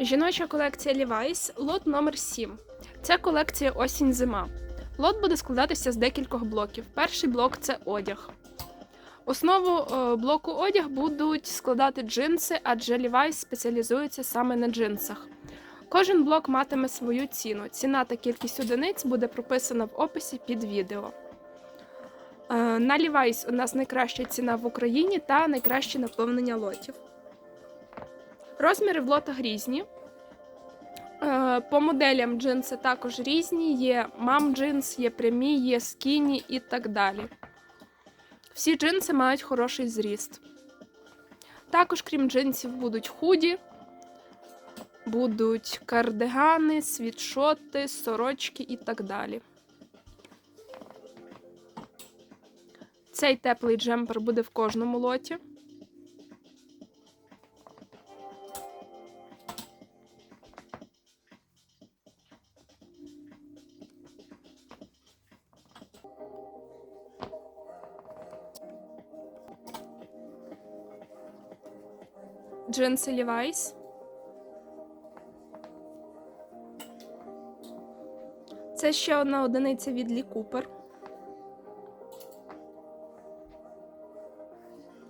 Жіноча колекція Levi's, лот номер 7. Це колекція осінь-зима. Лот буде складатися з декількох блоків. Перший блок це одяг. Основу е, блоку одяг будуть складати джинси, адже Levi's спеціалізується саме на джинсах. Кожен блок матиме свою ціну. Ціна та кількість одиниць буде прописана в описі під відео. Е, На Levi's у нас найкраща ціна в Україні та найкраще наповнення лотів. Розміри в лотах різні. Е, По моделям джинси також різні. Є мам джинс, є прямі, є скіні і так далі. Всі джинси мають хороший зріст. Також, крім джинсів, будуть худі, будуть кардигани, світшоти, сорочки і так далі. Цей теплий джемпер буде в кожному лоті. Джинси Levi's. Це ще одна одиниця від Лі Купер.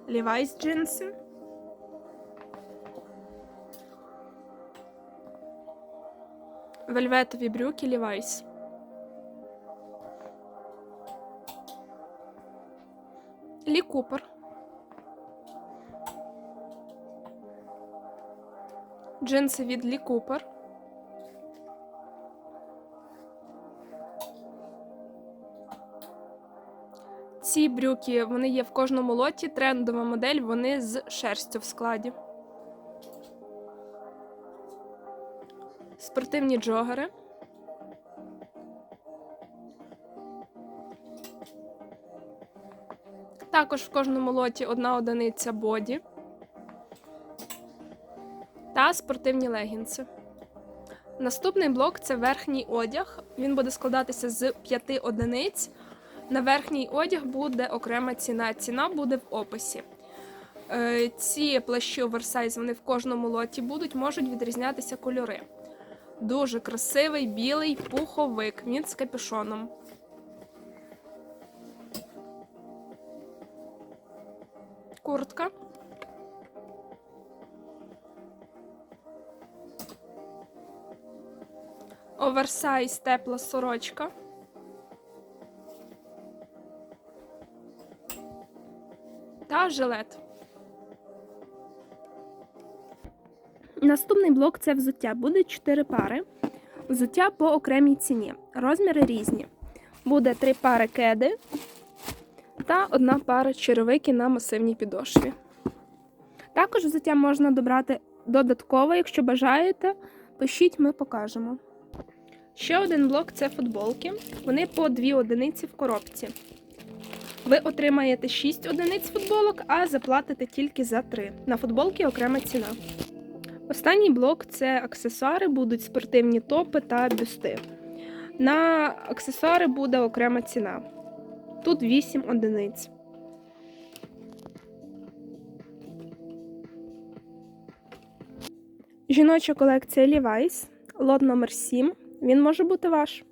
Levi's джинси. Вельветові брюки Levi's. Лі Купер. Джинси від Лі Купер. Ці брюки вони є в кожному лоті. Трендова модель, вони з шерстю в складі. Спортивні джогери. Також в кожному лоті одна одиниця боді спортивні легінси. Наступний блок це верхній одяг. Він буде складатися з п'яти одиниць. На верхній одяг буде окрема ціна. Ціна буде в описі. Е, Ці плащі оверсайз вони в кожному лоті будуть, можуть відрізнятися кольори. Дуже красивий білий пуховик. Він з капюшоном. Куртка. Оверсайз тепла сорочка. Та жилет. Наступний блок це взуття. Буде 4 пари. Взуття по окремій ціні. Розміри різні. Буде 3 пари кеди та одна пара черевики на масивній підошві. Також взуття можна добрати додатково, якщо бажаєте. Пишіть, ми покажемо. Ще один блок це футболки. Вони по 2 одиниці в коробці. Ви отримаєте 6 одиниць футболок, а заплатите тільки за 3. На футболки окрема ціна. Останній блок це аксесуари, будуть спортивні топи та бюсти. На аксесуари буде окрема ціна. Тут 8 одиниць. Жіноча колекція Levi's, лот номер 7. Він може бути ваш.